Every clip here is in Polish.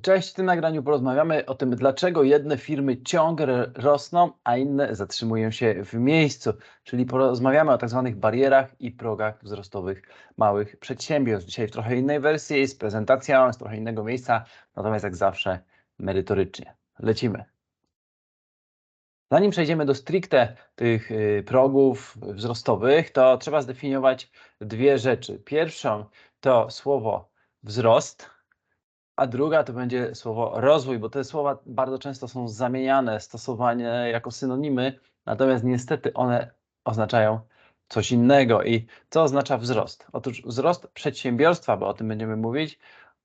Cześć, w tym nagraniu porozmawiamy o tym, dlaczego jedne firmy ciągle rosną, a inne zatrzymują się w miejscu. Czyli porozmawiamy o tak zwanych barierach i progach wzrostowych małych przedsiębiorstw. Dzisiaj w trochę innej wersji, z prezentacją, z trochę innego miejsca, natomiast jak zawsze merytorycznie. Lecimy. Zanim przejdziemy do stricte tych y, progów wzrostowych, to trzeba zdefiniować dwie rzeczy. Pierwszą to słowo wzrost, a druga to będzie słowo rozwój, bo te słowa bardzo często są zamieniane, stosowane jako synonimy, natomiast niestety one oznaczają coś innego. I co oznacza wzrost? Otóż wzrost przedsiębiorstwa, bo o tym będziemy mówić,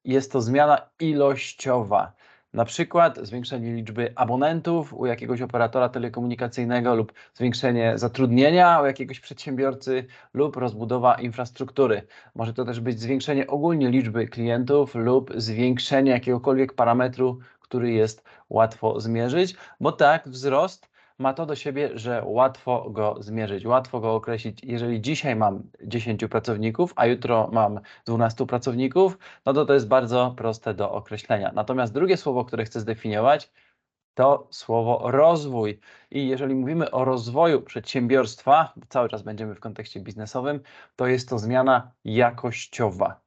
jest to zmiana ilościowa. Na przykład zwiększenie liczby abonentów u jakiegoś operatora telekomunikacyjnego lub zwiększenie zatrudnienia u jakiegoś przedsiębiorcy lub rozbudowa infrastruktury. Może to też być zwiększenie ogólnie liczby klientów lub zwiększenie jakiegokolwiek parametru, który jest łatwo zmierzyć, bo tak wzrost ma to do siebie, że łatwo go zmierzyć, łatwo go określić. Jeżeli dzisiaj mam 10 pracowników, a jutro mam 12 pracowników, no to to jest bardzo proste do określenia. Natomiast drugie słowo, które chcę zdefiniować, to słowo rozwój. I jeżeli mówimy o rozwoju przedsiębiorstwa, cały czas będziemy w kontekście biznesowym, to jest to zmiana jakościowa.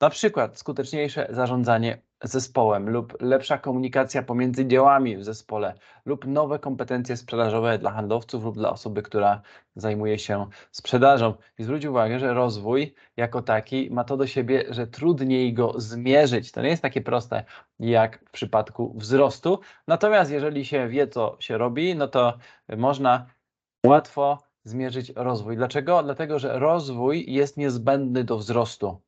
Na przykład skuteczniejsze zarządzanie zespołem lub lepsza komunikacja pomiędzy działami w zespole lub nowe kompetencje sprzedażowe dla handlowców lub dla osoby, która zajmuje się sprzedażą. I zwróć uwagę, że rozwój jako taki ma to do siebie, że trudniej go zmierzyć. To nie jest takie proste jak w przypadku wzrostu. Natomiast jeżeli się wie, co się robi, no to można łatwo zmierzyć rozwój. Dlaczego? Dlatego, że rozwój jest niezbędny do wzrostu.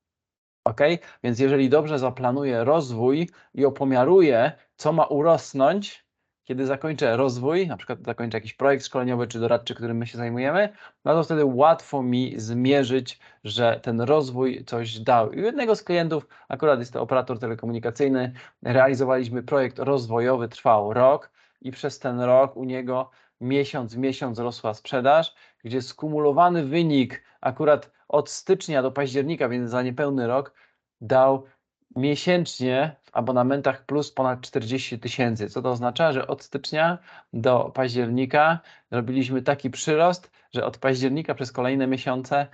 Ok? Więc jeżeli dobrze zaplanuję rozwój i opomiaruję, co ma urosnąć, kiedy zakończę rozwój, na przykład zakończę jakiś projekt szkoleniowy czy doradczy, którym my się zajmujemy, no to wtedy łatwo mi zmierzyć, że ten rozwój coś dał. I u jednego z klientów, akurat jest to operator telekomunikacyjny, realizowaliśmy projekt rozwojowy, trwał rok i przez ten rok u niego miesiąc w miesiąc rosła sprzedaż, gdzie skumulowany wynik akurat od stycznia do października, więc za niepełny rok, dał miesięcznie w abonamentach plus ponad 40 tysięcy. Co to oznacza, że od stycznia do października robiliśmy taki przyrost, że od października przez kolejne miesiące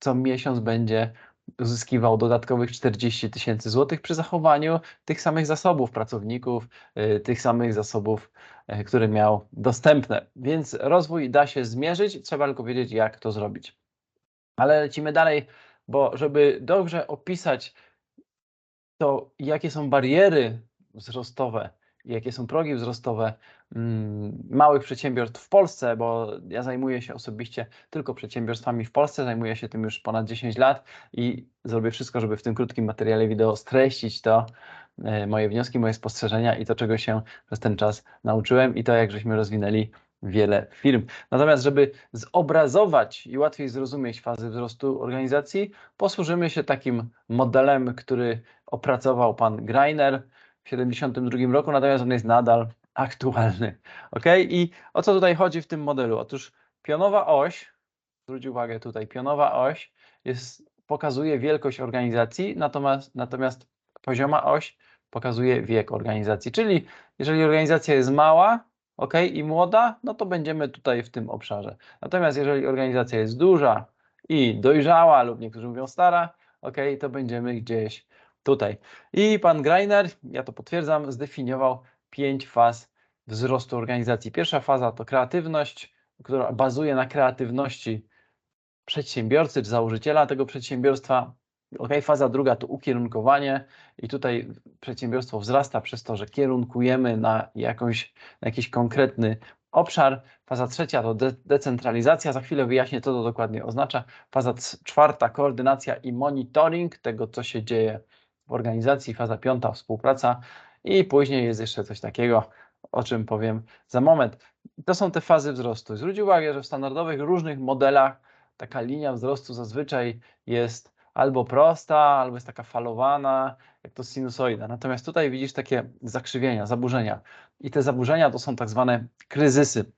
co miesiąc będzie uzyskiwał dodatkowych 40 tysięcy złotych przy zachowaniu tych samych zasobów pracowników, y, tych samych zasobów, y, które miał dostępne. Więc rozwój da się zmierzyć, trzeba tylko wiedzieć, jak to zrobić. Ale lecimy dalej, bo żeby dobrze opisać to, jakie są bariery wzrostowe, jakie są progi wzrostowe mm, małych przedsiębiorstw w Polsce, bo ja zajmuję się osobiście tylko przedsiębiorstwami w Polsce, zajmuję się tym już ponad 10 lat i zrobię wszystko, żeby w tym krótkim materiale wideo streścić to, e, moje wnioski, moje spostrzeżenia i to, czego się przez ten czas nauczyłem i to, jak żeśmy rozwinęli wiele firm. Natomiast, żeby zobrazować i łatwiej zrozumieć fazy wzrostu organizacji, posłużymy się takim modelem, który opracował pan Greiner w 1972 roku, natomiast on jest nadal aktualny. Ok? I o co tutaj chodzi w tym modelu? Otóż pionowa oś, zwróć uwagę tutaj, pionowa oś jest, pokazuje wielkość organizacji, natomiast, natomiast pozioma oś pokazuje wiek organizacji. Czyli jeżeli organizacja jest mała, ok, i młoda, no to będziemy tutaj w tym obszarze. Natomiast jeżeli organizacja jest duża i dojrzała, lub niektórzy mówią stara, ok, to będziemy gdzieś tutaj. I pan Greiner, ja to potwierdzam, zdefiniował pięć faz wzrostu organizacji. Pierwsza faza to kreatywność, która bazuje na kreatywności przedsiębiorcy czy założyciela tego przedsiębiorstwa. Ok, faza druga to ukierunkowanie i tutaj przedsiębiorstwo wzrasta przez to, że kierunkujemy na, jakąś, na jakiś konkretny obszar. Faza trzecia to de decentralizacja, za chwilę wyjaśnię, co to dokładnie oznacza. Faza czwarta koordynacja i monitoring tego, co się dzieje w organizacji. Faza piąta współpraca i później jest jeszcze coś takiego, o czym powiem za moment. To są te fazy wzrostu. Zwróć uwagę, że w standardowych różnych modelach taka linia wzrostu zazwyczaj jest albo prosta, albo jest taka falowana, jak to sinusoida. Natomiast tutaj widzisz takie zakrzywienia, zaburzenia. I te zaburzenia to są tak zwane kryzysy.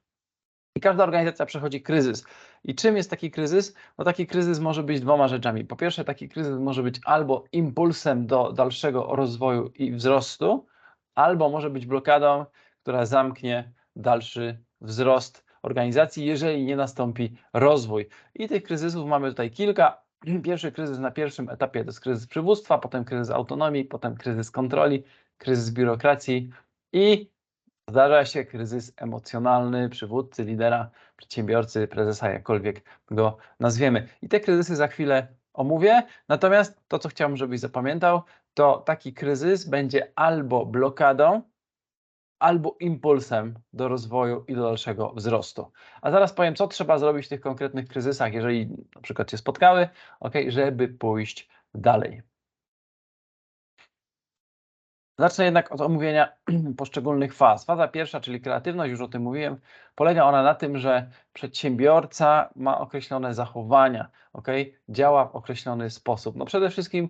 I każda organizacja przechodzi kryzys. I czym jest taki kryzys? No taki kryzys może być dwoma rzeczami. Po pierwsze, taki kryzys może być albo impulsem do dalszego rozwoju i wzrostu, albo może być blokadą, która zamknie dalszy wzrost organizacji, jeżeli nie nastąpi rozwój. I tych kryzysów mamy tutaj kilka. Pierwszy kryzys na pierwszym etapie to jest kryzys przywództwa, potem kryzys autonomii, potem kryzys kontroli, kryzys biurokracji i zdarza się kryzys emocjonalny przywódcy, lidera, przedsiębiorcy, prezesa, jakkolwiek go nazwiemy. I te kryzysy za chwilę omówię. Natomiast to, co chciałbym, żebyś zapamiętał, to taki kryzys będzie albo blokadą, albo impulsem do rozwoju i do dalszego wzrostu. A zaraz powiem, co trzeba zrobić w tych konkretnych kryzysach, jeżeli na przykład się spotkały, ok, żeby pójść dalej. Zacznę jednak od omówienia poszczególnych faz. Faza pierwsza, czyli kreatywność, już o tym mówiłem, polega ona na tym, że przedsiębiorca ma określone zachowania, ok, działa w określony sposób. No przede wszystkim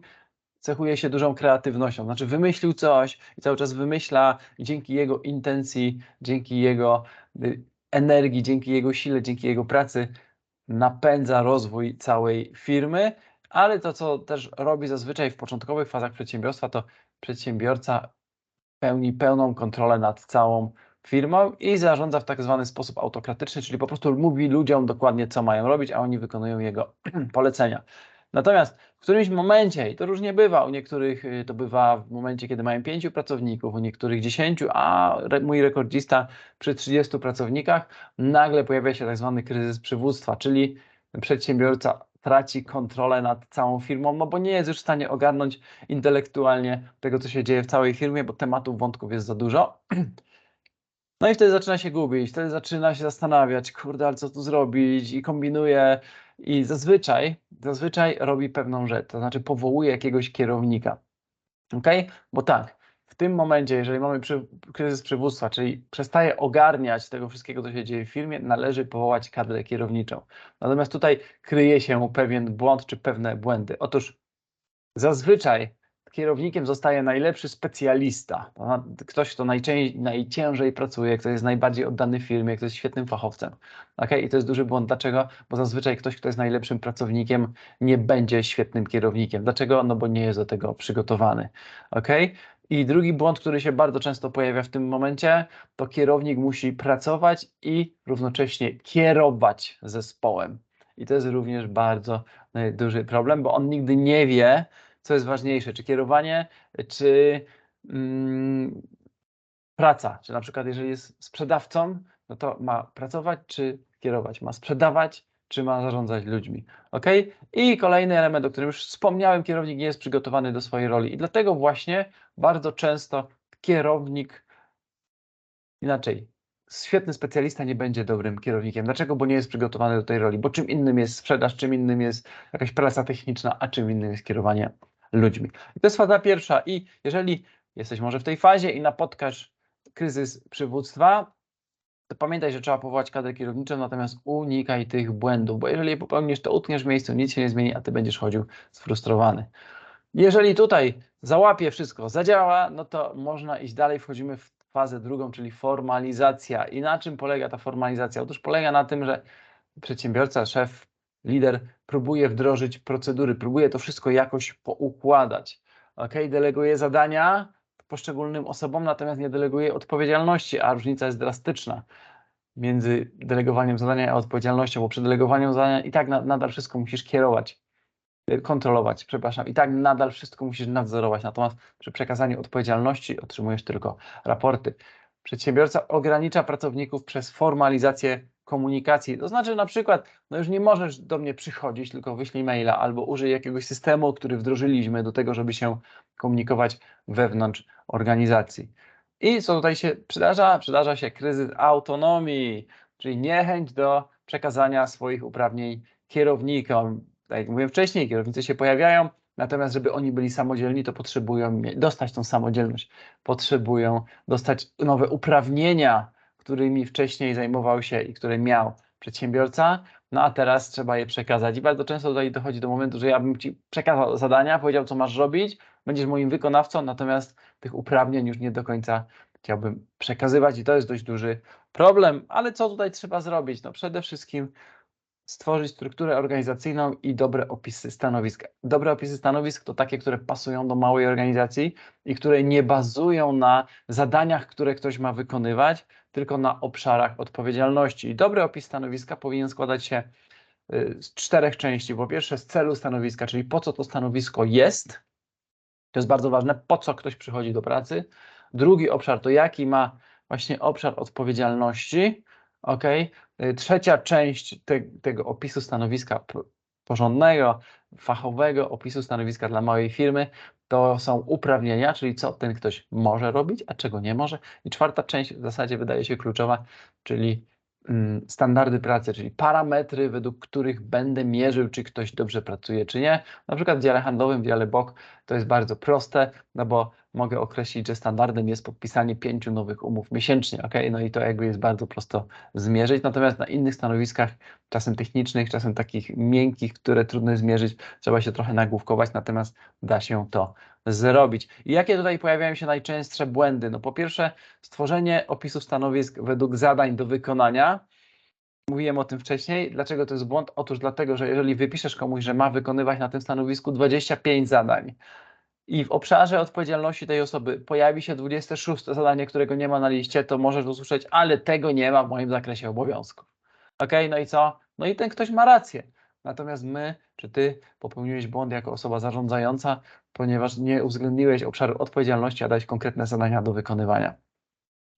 cechuje się dużą kreatywnością. Znaczy wymyślił coś i cały czas wymyśla dzięki jego intencji, dzięki jego y, energii, dzięki jego sile, dzięki jego pracy napędza rozwój całej firmy, ale to, co też robi zazwyczaj w początkowych fazach przedsiębiorstwa, to przedsiębiorca pełni pełną kontrolę nad całą firmą i zarządza w tak zwany sposób autokratyczny, czyli po prostu mówi ludziom dokładnie, co mają robić, a oni wykonują jego polecenia. Natomiast w którymś momencie, i to różnie bywa, u niektórych y, to bywa w momencie, kiedy mają pięciu pracowników, u niektórych dziesięciu, a mój rekordzista przy 30 pracownikach, nagle pojawia się tak zwany kryzys przywództwa, czyli przedsiębiorca traci kontrolę nad całą firmą, no bo nie jest już w stanie ogarnąć intelektualnie tego, co się dzieje w całej firmie, bo tematów, wątków jest za dużo. No i wtedy zaczyna się gubić, wtedy zaczyna się zastanawiać, kurde, ale co tu zrobić i kombinuje i zazwyczaj, zazwyczaj robi pewną rzecz, to znaczy powołuje jakiegoś kierownika. Ok? Bo tak, w tym momencie, jeżeli mamy przy, kryzys przywództwa, czyli przestaje ogarniać tego wszystkiego, co się dzieje w firmie, należy powołać kadrę kierowniczą. Natomiast tutaj kryje się pewien błąd czy pewne błędy. Otóż zazwyczaj kierownikiem zostaje najlepszy specjalista, ktoś, kto najciężej pracuje, kto jest najbardziej oddany firmie, kto jest świetnym fachowcem. Okay? I to jest duży błąd. Dlaczego? Bo zazwyczaj ktoś, kto jest najlepszym pracownikiem, nie będzie świetnym kierownikiem. Dlaczego? No bo nie jest do tego przygotowany. Okay? I drugi błąd, który się bardzo często pojawia w tym momencie, to kierownik musi pracować i równocześnie kierować zespołem. I to jest również bardzo e, duży problem, bo on nigdy nie wie, co jest ważniejsze, czy kierowanie, czy mm, praca. Czy na przykład, jeżeli jest sprzedawcą, no to ma pracować, czy kierować, ma sprzedawać, czy ma zarządzać ludźmi. Ok? I kolejny element, o którym już wspomniałem, kierownik nie jest przygotowany do swojej roli. I dlatego właśnie bardzo często kierownik, inaczej, świetny specjalista nie będzie dobrym kierownikiem. Dlaczego? Bo nie jest przygotowany do tej roli. Bo czym innym jest sprzedaż, czym innym jest jakaś praca techniczna, a czym innym jest kierowanie ludźmi. I to jest faza pierwsza. I jeżeli jesteś może w tej fazie i napotkasz kryzys przywództwa, to pamiętaj, że trzeba powołać kadrę kierowniczą, natomiast unikaj tych błędów, bo jeżeli je popełnisz, to utkniesz w miejscu, nic się nie zmieni, a ty będziesz chodził sfrustrowany. Jeżeli tutaj załapie wszystko, zadziała, no to można iść dalej, wchodzimy w fazę drugą, czyli formalizacja. I na czym polega ta formalizacja? Otóż polega na tym, że przedsiębiorca, szef, lider próbuje wdrożyć procedury, próbuje to wszystko jakoś poukładać. Ok, deleguje zadania poszczególnym osobom, natomiast nie deleguje odpowiedzialności, a różnica jest drastyczna między delegowaniem zadania a odpowiedzialnością, bo przy delegowaniu zadania i tak nadal wszystko musisz kierować, y, kontrolować, przepraszam, i tak nadal wszystko musisz nadzorować, natomiast przy przekazaniu odpowiedzialności otrzymujesz tylko raporty. Przedsiębiorca ogranicza pracowników przez formalizację komunikacji. To znaczy na przykład, no już nie możesz do mnie przychodzić, tylko wyślij maila albo użyj jakiegoś systemu, który wdrożyliśmy do tego, żeby się komunikować wewnątrz organizacji. I co tutaj się przydarza? Przydarza się kryzys autonomii, czyli niechęć do przekazania swoich uprawnień kierownikom. Tak jak mówiłem wcześniej, kierownicy się pojawiają, natomiast żeby oni byli samodzielni, to potrzebują dostać tą samodzielność, potrzebują dostać nowe uprawnienia, którymi wcześniej zajmował się i które miał przedsiębiorca, no a teraz trzeba je przekazać. I bardzo często tutaj dochodzi do momentu, że ja bym Ci przekazał zadania, powiedział, co masz robić, będziesz moim wykonawcą, natomiast tych uprawnień już nie do końca chciałbym przekazywać i to jest dość duży problem. Ale co tutaj trzeba zrobić? No przede wszystkim stworzyć strukturę organizacyjną i dobre opisy stanowisk. Dobre opisy stanowisk to takie, które pasują do małej organizacji i które nie bazują na zadaniach, które ktoś ma wykonywać, tylko na obszarach odpowiedzialności. I dobry opis stanowiska powinien składać się y, z czterech części. Po pierwsze, z celu stanowiska, czyli po co to stanowisko jest. To jest bardzo ważne, po co ktoś przychodzi do pracy. Drugi obszar to jaki ma właśnie obszar odpowiedzialności. Ok. Trzecia część te, tego opisu stanowiska porządnego, fachowego opisu stanowiska dla małej firmy to są uprawnienia, czyli co ten ktoś może robić, a czego nie może. I czwarta część w zasadzie wydaje się kluczowa, czyli Mm, standardy pracy, czyli parametry, według których będę mierzył, czy ktoś dobrze pracuje, czy nie. Na przykład w dziale handlowym, w dziale BOK to jest bardzo proste, no bo mogę określić, że standardem jest podpisanie pięciu nowych umów miesięcznie, ok? No i to jakby jest bardzo prosto zmierzyć. Natomiast na innych stanowiskach, czasem technicznych, czasem takich miękkich, które trudno zmierzyć, trzeba się trochę nagłówkować, natomiast da się to zrobić. I jakie tutaj pojawiają się najczęstsze błędy? No po pierwsze, stworzenie opisu stanowisk według zadań do wykonania. Mówiłem o tym wcześniej. Dlaczego to jest błąd? Otóż dlatego, że jeżeli wypiszesz komuś, że ma wykonywać na tym stanowisku 25 zadań i w obszarze odpowiedzialności tej osoby pojawi się 26 zadanie, którego nie ma na liście, to możesz usłyszeć, ale tego nie ma w moim zakresie obowiązków. Ok, no i co? No i ten ktoś ma rację. Natomiast my, czy ty popełniłeś błąd jako osoba zarządzająca, ponieważ nie uwzględniłeś obszaru odpowiedzialności, a dałeś konkretne zadania do wykonywania.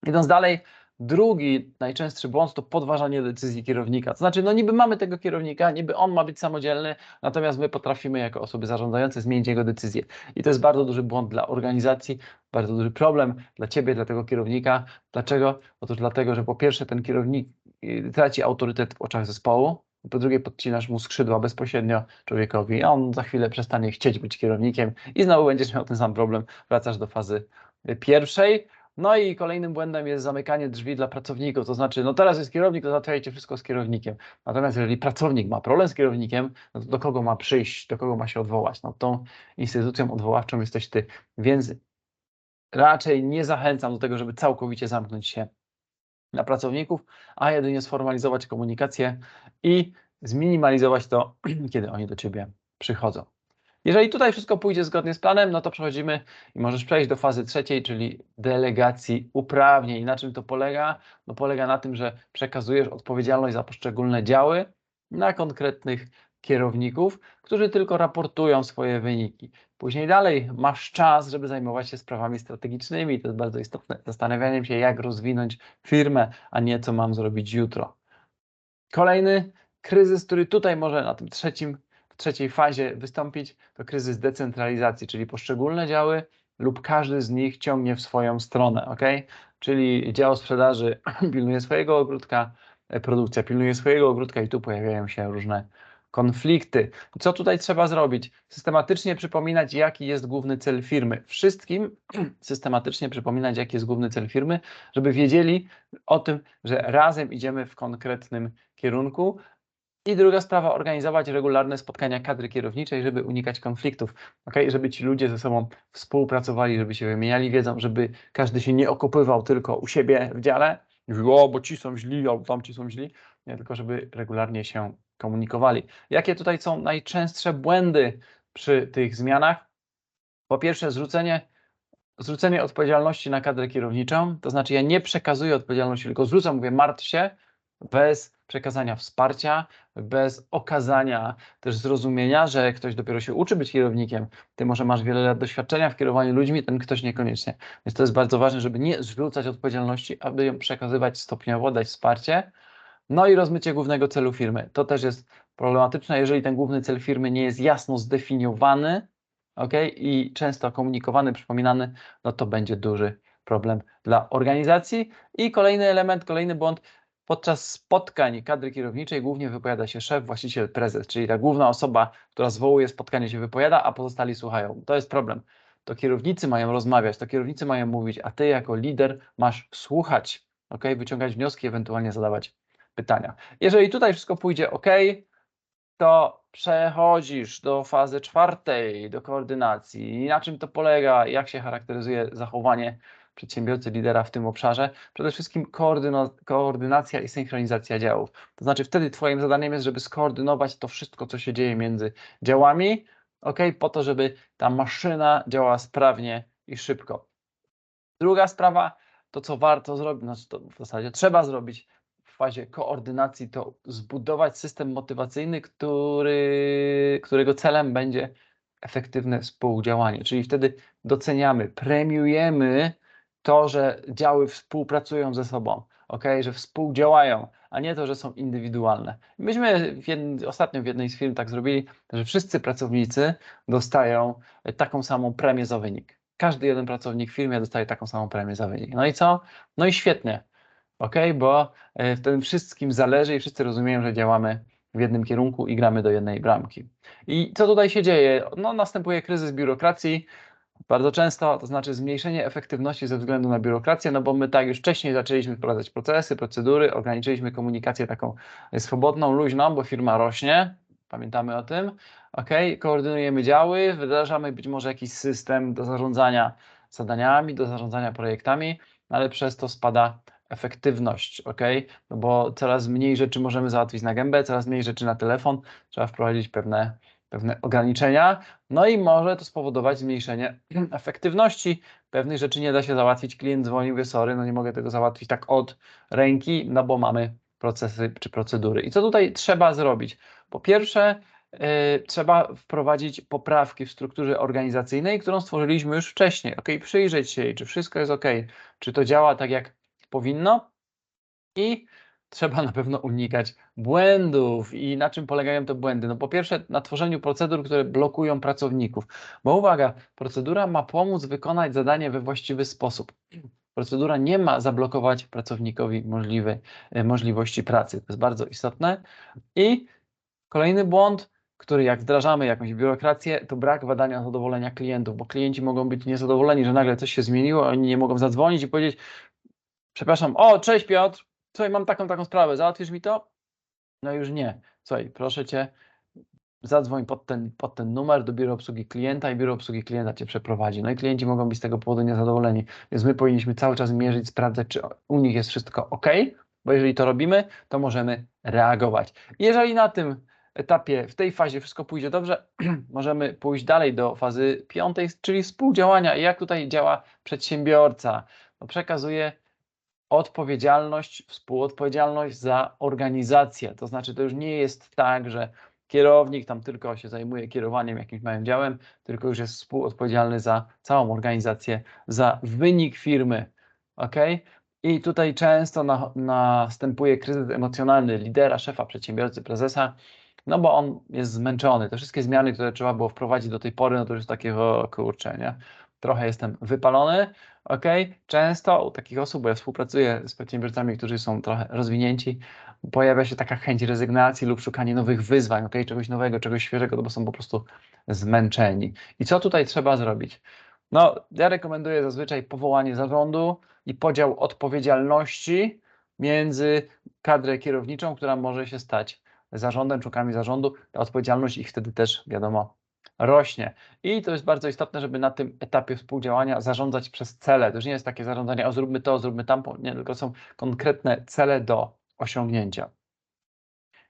Idąc dalej, drugi najczęstszy błąd to podważanie decyzji kierownika. To znaczy, no niby mamy tego kierownika, niby on ma być samodzielny, natomiast my potrafimy jako osoby zarządzające zmienić jego decyzję. I to jest bardzo duży błąd dla organizacji, bardzo duży problem dla ciebie, dla tego kierownika. Dlaczego? Otóż dlatego, że po pierwsze ten kierownik y, traci autorytet w oczach zespołu, po drugie podcinasz mu skrzydła bezpośrednio człowiekowi, a on za chwilę przestanie chcieć być kierownikiem i znowu będziesz miał ten sam problem, wracasz do fazy pierwszej. No i kolejnym błędem jest zamykanie drzwi dla pracowników, to znaczy, no teraz jest kierownik, to załatwiajcie wszystko z kierownikiem. Natomiast jeżeli pracownik ma problem z kierownikiem, no to do kogo ma przyjść, do kogo ma się odwołać? No tą instytucją odwoławczą jesteś ty, więc raczej nie zachęcam do tego, żeby całkowicie zamknąć się dla pracowników, a jedynie sformalizować komunikację i zminimalizować to, kiedy oni do Ciebie przychodzą. Jeżeli tutaj wszystko pójdzie zgodnie z planem, no to przechodzimy i możesz przejść do fazy trzeciej, czyli delegacji uprawnień. Na czym to polega? No polega na tym, że przekazujesz odpowiedzialność za poszczególne działy na konkretnych kierowników, którzy tylko raportują swoje wyniki. Później dalej masz czas, żeby zajmować się sprawami strategicznymi. To jest bardzo istotne. Zastanawianiem się, jak rozwinąć firmę, a nie co mam zrobić jutro. Kolejny kryzys, który tutaj może na tym trzecim, w trzeciej fazie wystąpić, to kryzys decentralizacji, czyli poszczególne działy lub każdy z nich ciągnie w swoją stronę, ok? Czyli dział sprzedaży pilnuje swojego ogródka, produkcja pilnuje swojego ogródka i tu pojawiają się różne konflikty. Co tutaj trzeba zrobić? Systematycznie przypominać, jaki jest główny cel firmy. Wszystkim systematycznie przypominać, jaki jest główny cel firmy, żeby wiedzieli o tym, że razem idziemy w konkretnym kierunku. I druga sprawa, organizować regularne spotkania kadry kierowniczej, żeby unikać konfliktów, okay? żeby ci ludzie ze sobą współpracowali, żeby się wymieniali wiedzą, żeby każdy się nie okopywał tylko u siebie w dziale, mówił, o, bo ci są źli, albo tam ci są źli, nie, tylko żeby regularnie się komunikowali. Jakie tutaj są najczęstsze błędy przy tych zmianach? Po pierwsze, zrzucenie, zrzucenie odpowiedzialności na kadrę kierowniczą, to znaczy ja nie przekazuję odpowiedzialności, tylko zrzucam, mówię, martw się, bez przekazania wsparcia, bez okazania też zrozumienia, że ktoś dopiero się uczy być kierownikiem, ty może masz wiele lat doświadczenia w kierowaniu ludźmi, ten ktoś niekoniecznie. Więc to jest bardzo ważne, żeby nie zrzucać odpowiedzialności, aby ją przekazywać stopniowo, dać wsparcie, no i rozmycie głównego celu firmy. To też jest problematyczne, jeżeli ten główny cel firmy nie jest jasno zdefiniowany ok, i często komunikowany, przypominany, no to będzie duży problem dla organizacji. I kolejny element, kolejny błąd, podczas spotkań kadry kierowniczej głównie wypowiada się szef, właściciel, prezes, czyli ta główna osoba, która zwołuje spotkanie się wypowiada, a pozostali słuchają. To jest problem. To kierownicy mają rozmawiać, to kierownicy mają mówić, a ty jako lider masz słuchać, ok, wyciągać wnioski, ewentualnie zadawać pytania. Jeżeli tutaj wszystko pójdzie ok, to przechodzisz do fazy czwartej, do koordynacji. Na czym to polega, jak się charakteryzuje zachowanie przedsiębiorcy, lidera w tym obszarze? Przede wszystkim koordynacja i synchronizacja działów. To znaczy wtedy twoim zadaniem jest, żeby skoordynować to wszystko, co się dzieje między działami, ok, po to, żeby ta maszyna działała sprawnie i szybko. Druga sprawa, to co warto zrobić, znaczy to w zasadzie trzeba zrobić w fazie koordynacji, to zbudować system motywacyjny, który, którego celem będzie efektywne współdziałanie. Czyli wtedy doceniamy, premiujemy to, że działy współpracują ze sobą, ok, że współdziałają, a nie to, że są indywidualne. Myśmy w ostatnio w jednej z firm tak zrobili, że wszyscy pracownicy dostają taką samą premię za wynik. Każdy jeden pracownik w firmie dostaje taką samą premię za wynik. No i co? No i świetnie, ok, bo e, wtedy wszystkim zależy i wszyscy rozumieją, że działamy w jednym kierunku i gramy do jednej bramki. I co tutaj się dzieje? No, następuje kryzys biurokracji, bardzo często, to znaczy zmniejszenie efektywności ze względu na biurokrację, no bo my tak już wcześniej zaczęliśmy wprowadzać procesy, procedury, ograniczyliśmy komunikację taką swobodną, luźną, bo firma rośnie, pamiętamy o tym, ok, koordynujemy działy, wdrażamy być może jakiś system do zarządzania zadaniami, do zarządzania projektami, ale przez to spada efektywność, ok? No bo coraz mniej rzeczy możemy załatwić na gębę, coraz mniej rzeczy na telefon, trzeba wprowadzić pewne, pewne ograniczenia, no i może to spowodować zmniejszenie efektywności. Pewnych rzeczy nie da się załatwić, klient dzwoni, mówi sorry, no nie mogę tego załatwić tak od ręki, no bo mamy procesy czy procedury. I co tutaj trzeba zrobić? Po pierwsze, yy, trzeba wprowadzić poprawki w strukturze organizacyjnej, którą stworzyliśmy już wcześniej. Ok, przyjrzeć się jej, czy wszystko jest ok, czy to działa tak jak powinno i trzeba na pewno unikać błędów. I na czym polegają te błędy? No po pierwsze na tworzeniu procedur, które blokują pracowników. Bo uwaga, procedura ma pomóc wykonać zadanie we właściwy sposób. Procedura nie ma zablokować pracownikowi możliwe, możliwości pracy. To jest bardzo istotne. I kolejny błąd, który jak wdrażamy jakąś biurokrację, to brak badania zadowolenia klientów, bo klienci mogą być niezadowoleni, że nagle coś się zmieniło, oni nie mogą zadzwonić i powiedzieć, Przepraszam, o, cześć Piotr, słuchaj, mam taką, taką sprawę, załatwisz mi to? No już nie. Słuchaj, proszę Cię, zadzwoń pod ten, pod ten numer do biura obsługi klienta i biuro obsługi klienta Cię przeprowadzi. No i klienci mogą być z tego powodu niezadowoleni, więc my powinniśmy cały czas mierzyć, sprawdzać, czy u nich jest wszystko ok, bo jeżeli to robimy, to możemy reagować. Jeżeli na tym etapie, w tej fazie wszystko pójdzie dobrze, możemy pójść dalej do fazy piątej, czyli współdziałania. I jak tutaj działa przedsiębiorca? No, przekazuje odpowiedzialność, współodpowiedzialność za organizację. To znaczy, to już nie jest tak, że kierownik tam tylko się zajmuje kierowaniem jakimś małym działem, tylko już jest współodpowiedzialny za całą organizację, za wynik firmy. Ok? I tutaj często na, następuje kryzys emocjonalny lidera, szefa, przedsiębiorcy, prezesa, no bo on jest zmęczony. Te wszystkie zmiany, które trzeba było wprowadzić do tej pory, no to już takiego kurczę, nie? Trochę jestem wypalony, ok? Często u takich osób, bo ja współpracuję z przedsiębiorcami, którzy są trochę rozwinięci, pojawia się taka chęć rezygnacji lub szukanie nowych wyzwań, ok? Czegoś nowego, czegoś świeżego, bo są po prostu zmęczeni. I co tutaj trzeba zrobić? No, ja rekomenduję zazwyczaj powołanie zarządu i podział odpowiedzialności między kadrę kierowniczą, która może się stać zarządem, członkami zarządu. Ta odpowiedzialność ich wtedy też, wiadomo, rośnie. I to jest bardzo istotne, żeby na tym etapie współdziałania zarządzać przez cele. To już nie jest takie zarządzanie, o zróbmy to, zróbmy tamto, nie, tylko są konkretne cele do osiągnięcia.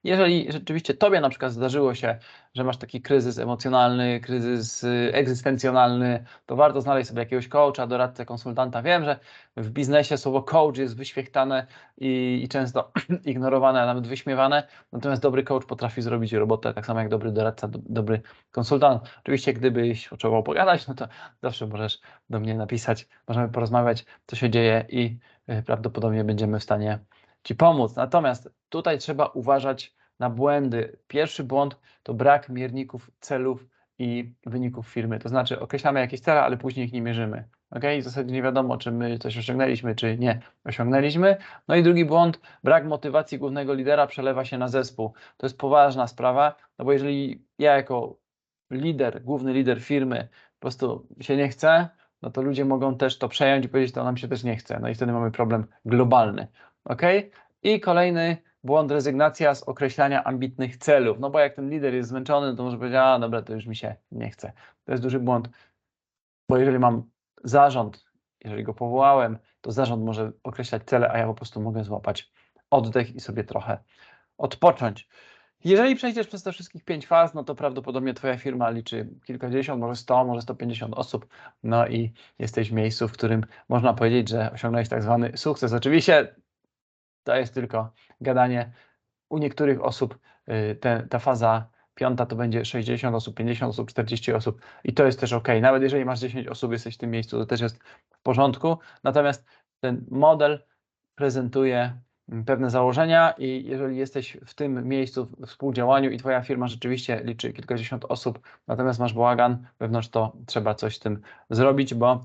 Jeżeli rzeczywiście tobie na przykład zdarzyło się, że masz taki kryzys emocjonalny, kryzys y, egzystencjonalny, to warto znaleźć sobie jakiegoś coacha, doradcę, konsultanta. Wiem, że w biznesie słowo coach jest wyświechtane i, i często ignorowane, a nawet wyśmiewane, natomiast dobry coach potrafi zrobić robotę tak samo jak dobry doradca, do, dobry konsultant. Oczywiście gdybyś potrzebował pogadać, no to zawsze możesz do mnie napisać, możemy porozmawiać, co się dzieje i y, prawdopodobnie będziemy w stanie Ci pomóc. Natomiast tutaj trzeba uważać na błędy. Pierwszy błąd to brak mierników celów i wyników firmy. To znaczy określamy jakieś cele, ale później ich nie mierzymy. Ok? W zasadzie nie wiadomo, czy my coś osiągnęliśmy, czy nie osiągnęliśmy. No i drugi błąd, brak motywacji głównego lidera przelewa się na zespół. To jest poważna sprawa, no bo jeżeli ja jako lider, główny lider firmy po prostu się nie chcę, no to ludzie mogą też to przejąć i powiedzieć, to nam się też nie chce. No i wtedy mamy problem globalny. Ok? I kolejny błąd, rezygnacja z określania ambitnych celów. No bo jak ten lider jest zmęczony, to może powiedzieć, a dobra, to już mi się nie chce. To jest duży błąd, bo jeżeli mam zarząd jeżeli go powołałem, to zarząd może określać cele, a ja po prostu mogę złapać oddech i sobie trochę odpocząć. Jeżeli przejdziesz przez te wszystkich pięć faz, no to prawdopodobnie Twoja firma liczy kilkadziesiąt, może 100, może 150 osób, no i jesteś w miejscu, w którym można powiedzieć, że osiągnąłeś tak zwany sukces. Oczywiście to jest tylko gadanie. U niektórych osób y, te, ta faza piąta to będzie 60 osób, 50 osób, 40 osób i to jest też ok. Nawet jeżeli masz 10 osób, jesteś w tym miejscu, to też jest w porządku. Natomiast ten model prezentuje pewne założenia i jeżeli jesteś w tym miejscu w współdziałaniu i twoja firma rzeczywiście liczy kilkadziesiąt osób, natomiast masz bałagan wewnątrz, to trzeba coś z tym zrobić, bo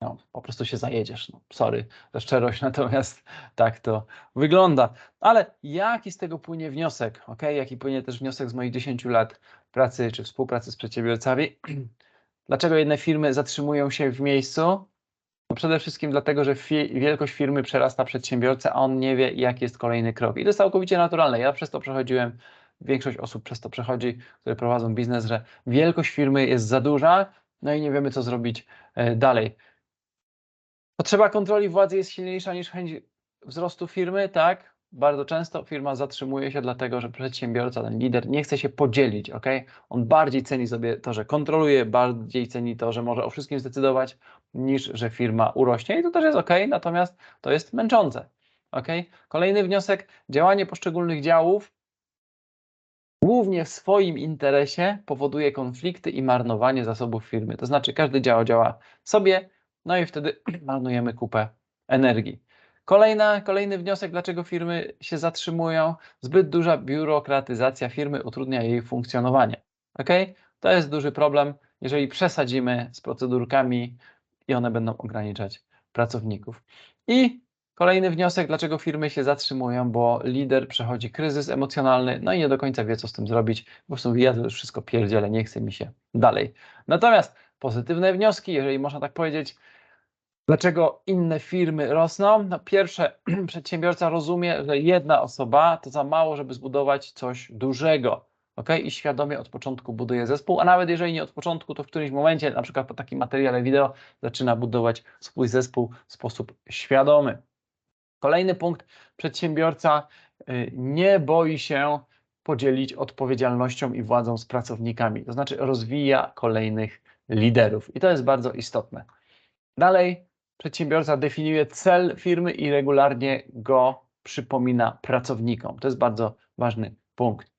no, po prostu się zajedziesz. No, sorry za szczerość, natomiast tak to wygląda. Ale jaki z tego płynie wniosek? ok? Jaki płynie też wniosek z moich 10 lat pracy czy współpracy z przedsiębiorcami? Dlaczego jedne firmy zatrzymują się w miejscu? No przede wszystkim dlatego, że fi wielkość firmy przerasta przedsiębiorcę, a on nie wie, jaki jest kolejny krok. I to jest całkowicie naturalne. Ja przez to przechodziłem, większość osób przez to przechodzi, które prowadzą biznes, że wielkość firmy jest za duża, no i nie wiemy, co zrobić e, dalej. Potrzeba kontroli władzy jest silniejsza niż chęć wzrostu firmy, tak? Bardzo często firma zatrzymuje się dlatego, że przedsiębiorca, ten lider nie chce się podzielić, ok? On bardziej ceni sobie to, że kontroluje, bardziej ceni to, że może o wszystkim zdecydować, niż że firma urośnie i to też jest ok, natomiast to jest męczące, ok? Kolejny wniosek, działanie poszczególnych działów głównie w swoim interesie powoduje konflikty i marnowanie zasobów firmy. To znaczy każdy dział działa sobie, no i wtedy marnujemy kupę energii. Kolejna, kolejny wniosek, dlaczego firmy się zatrzymują. Zbyt duża biurokratyzacja firmy utrudnia jej funkcjonowanie. Ok? To jest duży problem, jeżeli przesadzimy z procedurkami i one będą ograniczać pracowników. I kolejny wniosek, dlaczego firmy się zatrzymują, bo lider przechodzi kryzys emocjonalny, no i nie do końca wie, co z tym zrobić. Po prostu ja to już wszystko pierdzielę, nie chce mi się dalej. Natomiast pozytywne wnioski, jeżeli można tak powiedzieć, Dlaczego inne firmy rosną? No pierwsze, przedsiębiorca rozumie, że jedna osoba to za mało, żeby zbudować coś dużego. ok? I świadomie od początku buduje zespół, a nawet jeżeli nie od początku, to w którymś momencie, na przykład po takim materiale wideo, zaczyna budować swój zespół w sposób świadomy. Kolejny punkt, przedsiębiorca y, nie boi się podzielić odpowiedzialnością i władzą z pracownikami, to znaczy rozwija kolejnych liderów i to jest bardzo istotne. Dalej, przedsiębiorca definiuje cel firmy i regularnie go przypomina pracownikom. To jest bardzo ważny punkt.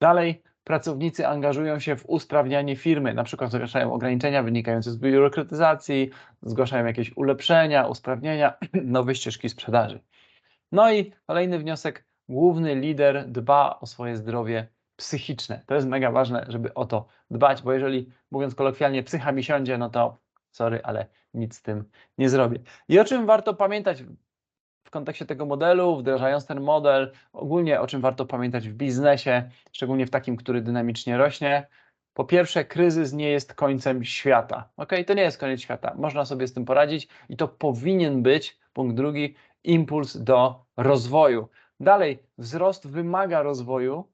Dalej, pracownicy angażują się w usprawnianie firmy, na przykład zgłaszają ograniczenia wynikające z biurokratyzacji, zgłaszają jakieś ulepszenia, usprawnienia, nowe ścieżki sprzedaży. No i kolejny wniosek, główny lider dba o swoje zdrowie psychiczne. To jest mega ważne, żeby o to dbać, bo jeżeli, mówiąc kolokwialnie, psycha mi siądzie, no to sorry, ale nic z tym nie zrobię. I o czym warto pamiętać w kontekście tego modelu, wdrażając ten model, ogólnie o czym warto pamiętać w biznesie, szczególnie w takim, który dynamicznie rośnie. Po pierwsze, kryzys nie jest końcem świata. Ok, to nie jest koniec świata. Można sobie z tym poradzić i to powinien być, punkt drugi, impuls do rozwoju. Dalej, wzrost wymaga rozwoju,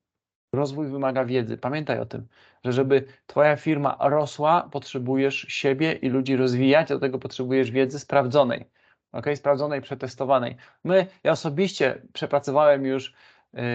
Rozwój wymaga wiedzy. Pamiętaj o tym, że żeby Twoja firma rosła, potrzebujesz siebie i ludzi rozwijać, do tego potrzebujesz wiedzy sprawdzonej. Ok, sprawdzonej, przetestowanej. My, ja osobiście przepracowałem już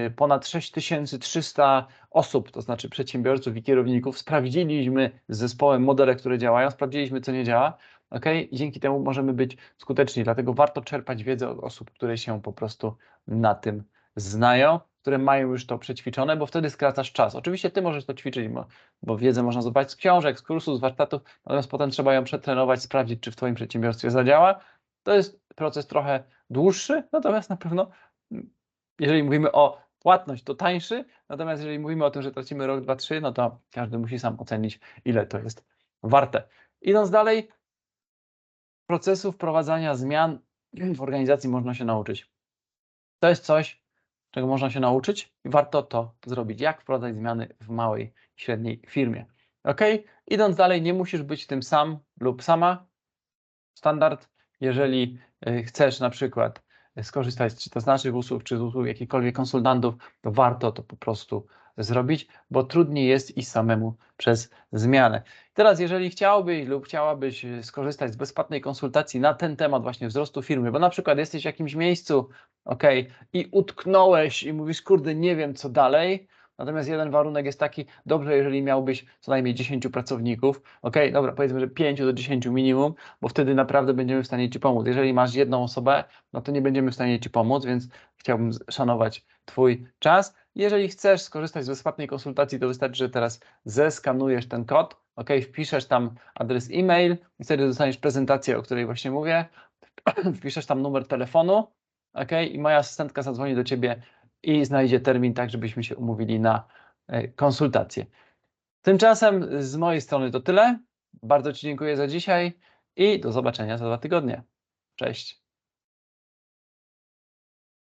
y, ponad 6300 osób, to znaczy przedsiębiorców i kierowników. Sprawdziliśmy z zespołem modele, które działają, sprawdziliśmy, co nie działa. Ok, i dzięki temu możemy być skuteczni. Dlatego warto czerpać wiedzę od osób, które się po prostu na tym znają które mają już to przećwiczone, bo wtedy skracasz czas. Oczywiście ty możesz to ćwiczyć, bo, bo wiedzę można zobaczyć z książek, z kursów, z warsztatów, natomiast potem trzeba ją przetrenować, sprawdzić, czy w twoim przedsiębiorstwie zadziała. To jest proces trochę dłuższy, natomiast na pewno, jeżeli mówimy o płatność, to tańszy, natomiast jeżeli mówimy o tym, że tracimy rok, dwa, trzy, no to każdy musi sam ocenić, ile to jest warte. Idąc dalej, procesu wprowadzania zmian w organizacji można się nauczyć. To jest coś, czego można się nauczyć i warto to zrobić. Jak wprowadzać zmiany w małej, średniej firmie. Ok? Idąc dalej, nie musisz być tym sam lub sama. Standard, jeżeli y, chcesz na przykład skorzystać czy to z naszych usług, czy z usług jakichkolwiek konsultantów, to warto to po prostu zrobić, bo trudniej jest iść samemu przez zmianę. Teraz, jeżeli chciałbyś lub chciałabyś e, skorzystać z bezpłatnej konsultacji na ten temat właśnie wzrostu firmy, bo na przykład jesteś w jakimś miejscu, ok, i utknąłeś i mówisz, kurde, nie wiem co dalej, Natomiast jeden warunek jest taki, dobrze, jeżeli miałbyś co najmniej 10 pracowników, ok, dobra, powiedzmy, że 5 do 10 minimum, bo wtedy naprawdę będziemy w stanie Ci pomóc. Jeżeli masz jedną osobę, no to nie będziemy w stanie Ci pomóc, więc chciałbym szanować Twój czas. Jeżeli chcesz skorzystać z bezpłatnej konsultacji, to wystarczy, że teraz zeskanujesz ten kod, ok, wpiszesz tam adres e-mail i wtedy dostaniesz prezentację, o której właśnie mówię, wpiszesz tam numer telefonu, ok, i moja asystentka zadzwoni do Ciebie i znajdzie termin tak, żebyśmy się umówili na e, konsultację. Tymczasem z mojej strony to tyle. Bardzo Ci dziękuję za dzisiaj i do zobaczenia za dwa tygodnie. Cześć.